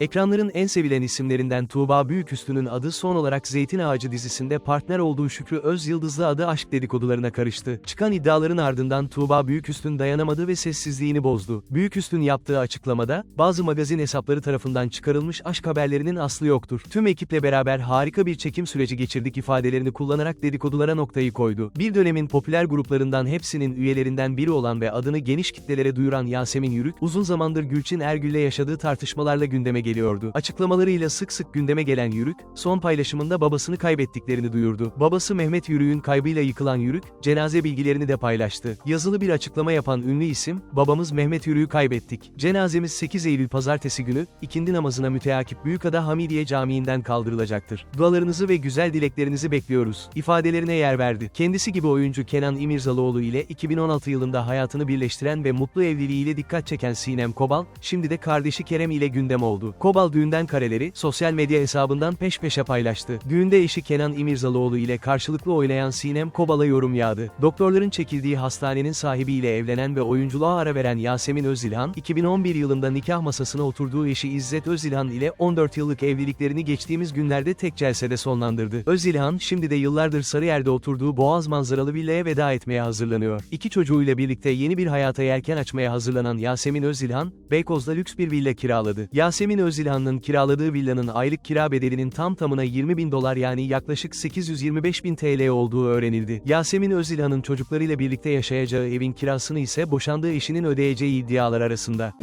Ekranların en sevilen isimlerinden Tuğba Büyüküstü'nün adı son olarak Zeytin Ağacı dizisinde partner olduğu Şükrü Öz Yıldızlı adı aşk dedikodularına karıştı. Çıkan iddiaların ardından Tuğba Büyüküstün dayanamadı ve sessizliğini bozdu. Büyüküstün yaptığı açıklamada, bazı magazin hesapları tarafından çıkarılmış aşk haberlerinin aslı yoktur. Tüm ekiple beraber harika bir çekim süreci geçirdik ifadelerini kullanarak dedikodulara noktayı koydu. Bir dönemin popüler gruplarından hepsinin üyelerinden biri olan ve adını geniş kitlelere duyuran Yasemin Yürük, uzun zamandır Gülçin Ergül'le yaşadığı tartışmalarla gündeme geliyordu. Açıklamalarıyla sık sık gündeme gelen Yürük, son paylaşımında babasını kaybettiklerini duyurdu. Babası Mehmet Yürük'ün kaybıyla yıkılan Yürük, cenaze bilgilerini de paylaştı. Yazılı bir açıklama yapan ünlü isim, babamız Mehmet Yürük'ü kaybettik. Cenazemiz 8 Eylül pazartesi günü, ikindi namazına müteakip Büyükada Hamidiye Camii'nden kaldırılacaktır. Dualarınızı ve güzel dileklerinizi bekliyoruz, ifadelerine yer verdi. Kendisi gibi oyuncu Kenan İmirzalıoğlu ile 2016 yılında hayatını birleştiren ve mutlu evliliğiyle dikkat çeken Sinem Kobal, şimdi de kardeşi Kerem ile gündem oldu. Kobal düğünden kareleri, sosyal medya hesabından peş peşe paylaştı. Düğünde eşi Kenan İmirzalıoğlu ile karşılıklı oynayan Sinem Kobal'a yorum yağdı. Doktorların çekildiği hastanenin sahibiyle evlenen ve oyunculuğa ara veren Yasemin Özilhan, 2011 yılında nikah masasına oturduğu eşi İzzet Özilhan ile 14 yıllık evliliklerini geçtiğimiz günlerde tek celsede sonlandırdı. Özilhan, şimdi de yıllardır Sarıyer'de oturduğu boğaz manzaralı villaya veda etmeye hazırlanıyor. İki çocuğuyla birlikte yeni bir hayata yelken açmaya hazırlanan Yasemin Özilhan, Beykoz'da lüks bir villa kiraladı. Yasemin Özilhan'ın kiraladığı villanın aylık kira bedelinin tam tamına 20 bin dolar yani yaklaşık 825 bin TL olduğu öğrenildi. Yasemin Özilhan'ın çocuklarıyla birlikte yaşayacağı evin kirasını ise boşandığı eşinin ödeyeceği iddialar arasında.